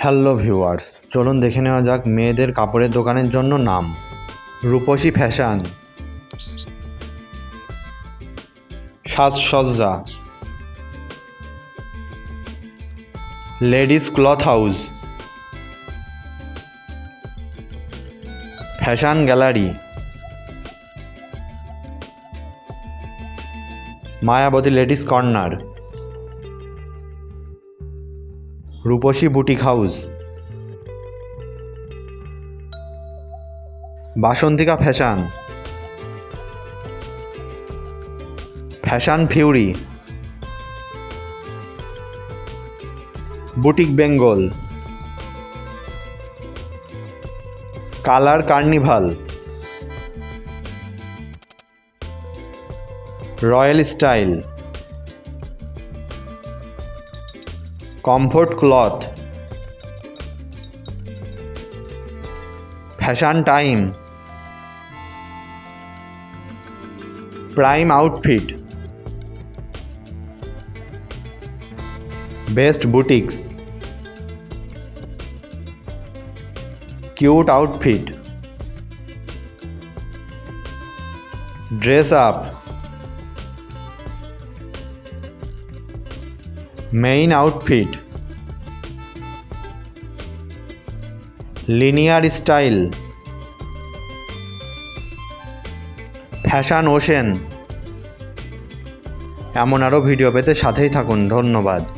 Hello viewers, চলুন দেখে নেওয়া যাক মেয়েদের কাপড়ের দোকানের জন্য নাম। রূপসী ফ্যাশন। সাজসজ্জা। Ladies cloth house. Fashion gallery. Mayabati ladies corner. Rupasi boutique house. Basantika fashion. Fashion fury. Boutique Bengal. Colour carnival. Royal style. Comfort cloth. Fashion time. Prime outfit. Best boutiques. Cute outfit. Dress up. Main outfit. Linear style. Fashion ocean. এমন আরও video পেতে সাথেই থাকুন। ধন্যবাদ।